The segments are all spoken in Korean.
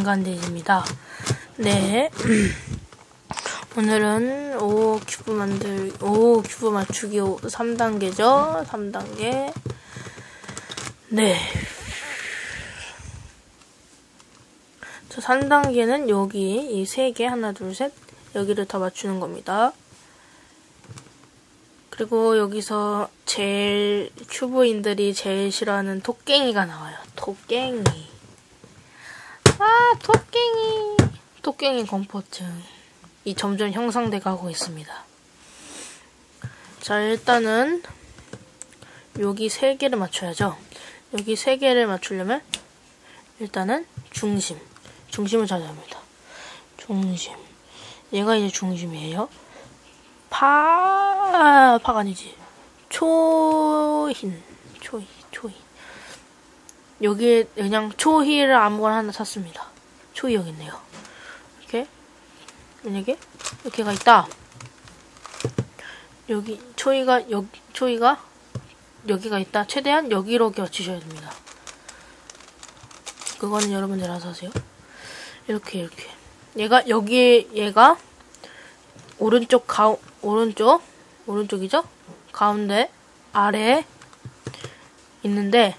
인간들입니다. 네. 오늘은 5 큐브 만들, 5 큐브 맞추기 3단계죠? 3단계. 네. 자, 3단계는 여기 이세 개, 하나, 둘, 셋. 여기를 다 맞추는 겁니다. 그리고 여기서 제일 큐브인들이 제일 싫어하는 토깽이가 나와요. 토깽이. 아, 토깽이. 토깽이 공포증. 이 점점 형성돼 가고 있습니다. 자, 일단은 여기 세 개를 맞춰야죠. 여기 세 개를 맞추려면 일단은 중심. 중심을 찾아야 합니다. 중심. 얘가 이제 중심이에요. 파, 파가 아니지. 초흰. 초희, 초희. 여기에 그냥 초희를 아무거나 하나 샀습니다. 있네요. 이렇게. 만약에, 이렇게가 있다. 여기, 초희가, 여기, 초희가 여기가 있다. 최대한 여기로 겹치셔야 됩니다. 그거는 여러분들 알아서 하세요. 이렇게, 이렇게. 얘가, 여기, 얘가, 오른쪽 가 오른쪽 오른쪽이죠? 가운데 아래에 있는데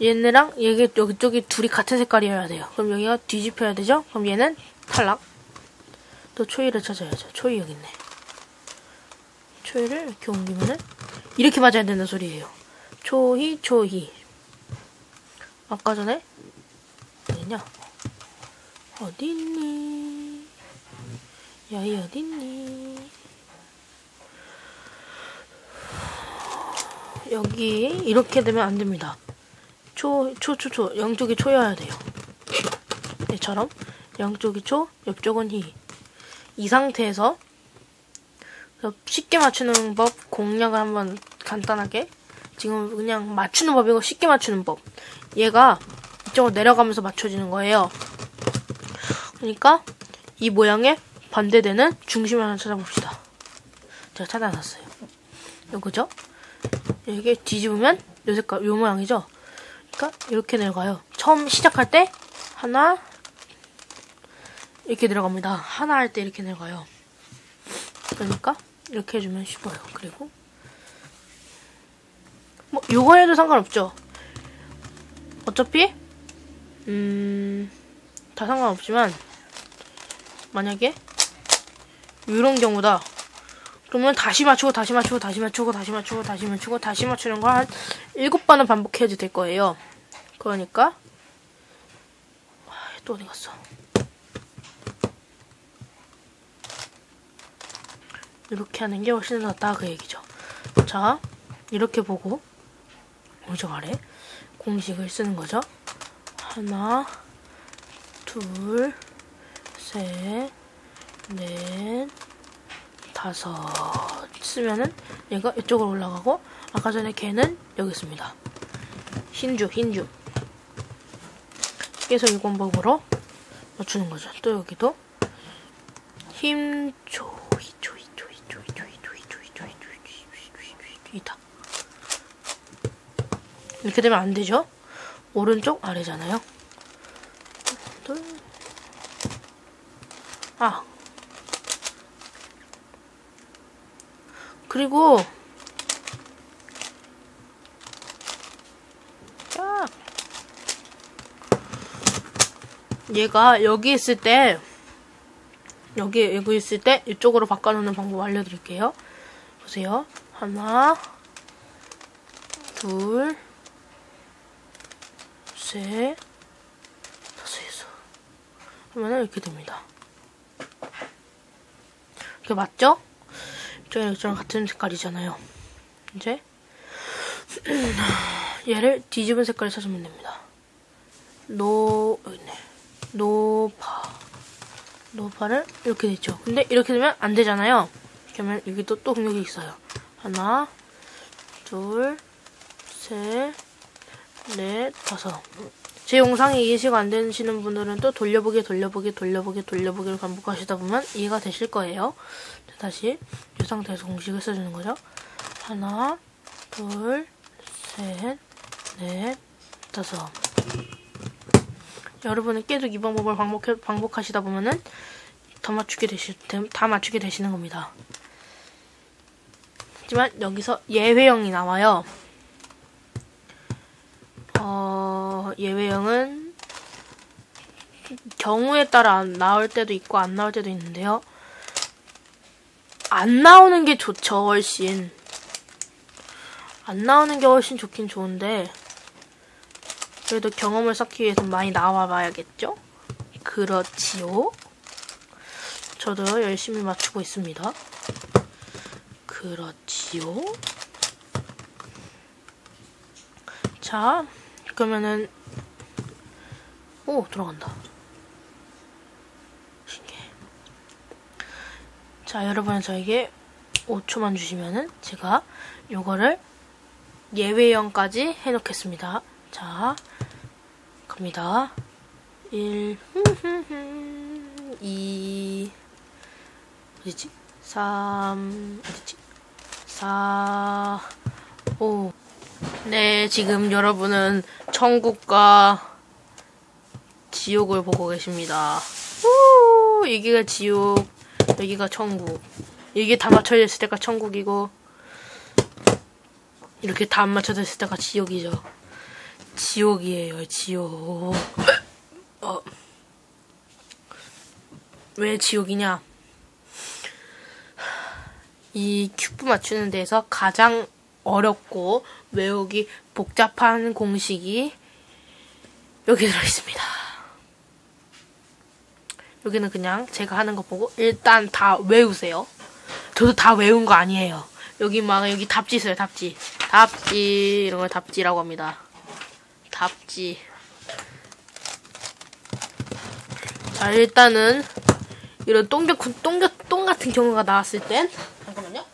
얘네랑 얘기 여기 쪽이 둘이 같은 색깔이어야 돼요. 그럼 여기가 뒤집혀야 되죠? 그럼 얘는 탈락. 또 초이를 찾아야죠. 초이 여기 있네. 초이를 이렇게 옮기면은 이렇게 맞아야 된다는 소리예요. 초희 초희. 아까 전에 어디냐? 어디있니? 야이 어딨니? 여기 이렇게 되면 안 됩니다. 초, 초, 초, 초. 양쪽이 초여야 돼요. 얘처럼 양쪽이 초, 옆쪽은 희. 이 상태에서 쉽게 맞추는 법 공략을 한번 간단하게 지금 그냥 맞추는 법이고 쉽게 맞추는 법. 얘가 이쪽으로 내려가면서 맞춰지는 거예요. 그러니까 이 모양의 반대되는 중심을 하나 찾아봅시다. 제가 찾아놨어요. 요거죠? 이게 뒤집으면 요 색깔, 요 모양이죠? 그러니까 이렇게 내려가요. 처음 시작할 때 하나 이렇게 내려갑니다. 하나 할 때 이렇게 내려가요. 그러니까 이렇게 해주면 쉽어요. 그리고 뭐 요거 해도 상관없죠. 어차피 음 다 상관없지만 만약에 이런 경우다. 그러면 다시 맞추고 다시 맞추고 다시 맞추고 다시 맞추고 다시 맞추고 다시 맞추는 걸한 일곱 번은 반복해야지 될 거예요. 그러니까 아, 또 어디 갔어? 이렇게 하는 게 훨씬 낫다 그 얘기죠. 자, 이렇게 보고 오른쪽 아래 공식을 쓰는 거죠. 하나, 둘, 셋, 넷, 다섯 쓰면은 얘가 이쪽으로 올라가고 아까 전에 걔는 여기 있습니다. 흰주, 흰주. 계속 이 공법으로 맞추는 거죠. 또 여기도 힘조, 히조, 히조, 히조, 히조, 히조, 히조, 히조, 히조, 이다. 이렇게 되면 안 되죠? 오른쪽 아래잖아요. 둘, 아. 그리고 얘가 여기 있을 때 여기 여기 있을 때 이쪽으로 바꿔놓는 방법 알려드릴게요. 보세요. 하나, 둘, 셋, 다섯, 여섯. 하면은 이렇게 됩니다. 이렇게 맞죠? 저랑 이쪽랑 같은 색깔이잖아요. 이제 얘를 뒤집은 색깔을 찾으면 됩니다. 노 여기 있네. 노파 노파를 이렇게 됐죠. 근데 이렇게 되면 안 되잖아요. 그러면 여기 또, 또 공격이 있어요. 하나, 둘, 셋, 넷, 다섯. 제 영상이 이해가 안 되시는 분들은 또 돌려보기, 돌려보기, 돌려보기, 돌려보기를 반복하시다 보면 이해가 되실 거예요. 다시 이 상태에서 공식을 써주는 거죠. 하나, 둘, 셋, 넷, 다섯. 여러분은 계속 이 방법을 반복, 반복하시다 보면은 더 맞추게 되시, 다 맞추게 되시는 겁니다. 하지만 여기서 예외형이 나와요. 어, 예외형은 경우에 따라 나올 때도 있고 안 나올 때도 있는데요. 안 나오는 게 좋죠, 훨씬. 안 나오는 게 훨씬 좋긴 좋은데, 그래도 경험을 쌓기 위해서 많이 나와 봐야겠죠? 그렇지요. 저도 열심히 맞추고 있습니다. 그렇지요. 자, 그러면은, 오, 들어간다. 신기해. 자, 여러분 저에게 5초만 주시면은 제가 요거를 예외형까지 해놓겠습니다. 자, 갑니다. 1, 2, 어디지? 3, 어디지? 4, 5. 네, 지금 여러분은 천국과 지옥을 보고 계십니다. 우, 여기가 지옥, 여기가 천국. 이게 다 맞춰져 있을 때가 천국이고, 이렇게 다 안 맞춰져 있을 때가 지옥이죠. 지옥이에요, 지옥. 어. 왜 지옥이냐? 이 큐브 맞추는 데서 가장 어렵고 외우기 복잡한 공식이 여기 들어있습니다. 여기는 그냥 제가 하는 거 보고 일단 다 외우세요. 저도 다 외운 거 아니에요. 여기 막 여기 답지 있어요. 답지. 답지 이런 걸 답지라고 합니다. 답지. 자 일단은 이런 똥겨 똥겨 똥 같은 경우가 나왔을 땐 잠깐만요.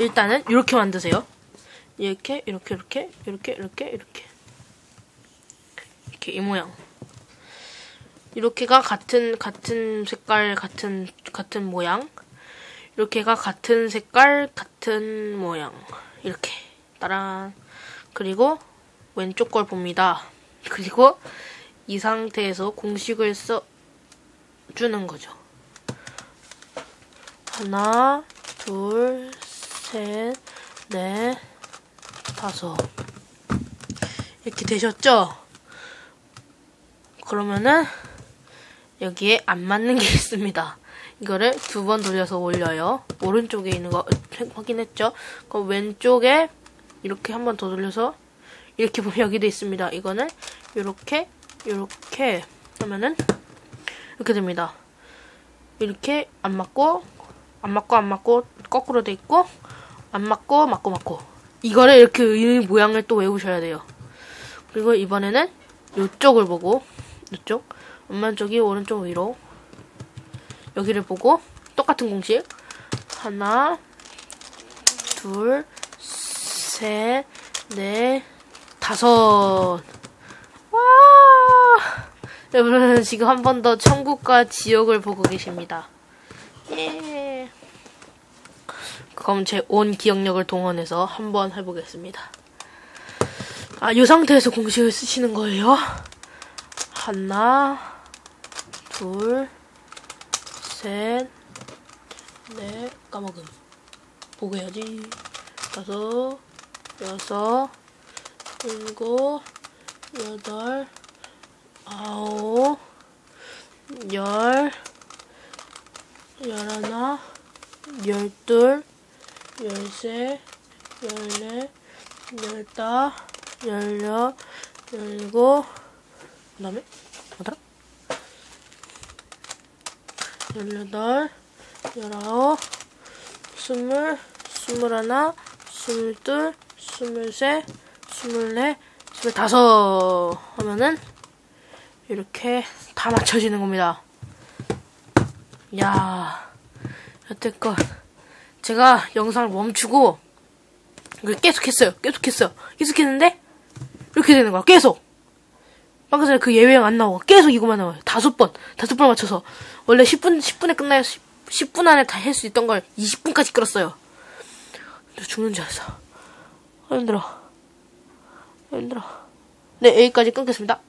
일단은 이렇게 만드세요. 이렇게 이렇게 이렇게 이렇게 이렇게 이렇게 이렇게 이 모양. 이렇게가 같은 같은 색깔 같은 같은 모양. 이렇게가 같은 색깔 같은 모양. 이렇게 따란. 그리고 왼쪽 걸 봅니다. 그리고 이 상태에서 공식을 써 주는 거죠. 하나, 둘, 셋, 넷, 다섯. 이렇게 되셨죠? 그러면은 여기에 안 맞는 게 있습니다. 이거를 두 번 돌려서 올려요. 오른쪽에 있는 거 확인했죠? 그럼 왼쪽에 이렇게 한 번 더 돌려서 이렇게 보면 여기도 있습니다. 이거는 이렇게 이렇게 하면은 이렇게 됩니다. 이렇게 안 맞고 안 맞고 안 맞고 거꾸로 돼 있고 안 맞고 맞고 맞고 이거를 이렇게 이 모양을 또 외우셔야 돼요. 그리고 이번에는 이쪽을 보고 이쪽 왼쪽이 오른쪽 위로 여기를 보고 똑같은 공식 하나 둘 셋 넷 다섯 와 여러분 지금 한 번 더 천국과 지옥을 보고 계십니다. 예. 그럼 제 온 기억력을 동원해서 한번 해보겠습니다. 아, 이 상태에서 공식을 쓰시는 거예요. 하나, 둘, 셋, 넷, 까먹음. 보고 해야지. 다섯, 여섯, 일곱, 여덟, 아홉, 열, 열하나, 열둘, 열세, 열넷, 열다, 열여, 열일곱, 그 다음에, 뭐더라? 열여덟, 열아홉, 스물, 스물하나, 스물둘, 스물셋, 스물넷, 스물다섯 하면은 이렇게 다 맞춰지는 겁니다. 야 여태껏 제가 영상을 멈추고 이걸 계속 했어요. 계속 했어요. 계속 했는데 이렇게 되는 거야. 계속. 방금 전에 그 예외형 안 나오고 계속 이거만 나와요. 다섯 번. 다섯 번 맞춰서 원래 10분 10분에 끝나야 10, 분 안에 다 할 수 있던 걸 20분까지 끌었어요. 죽는 줄 알았어. 아, 힘들어. 아, 힘들어. 네, 여기까지 끊겠습니다.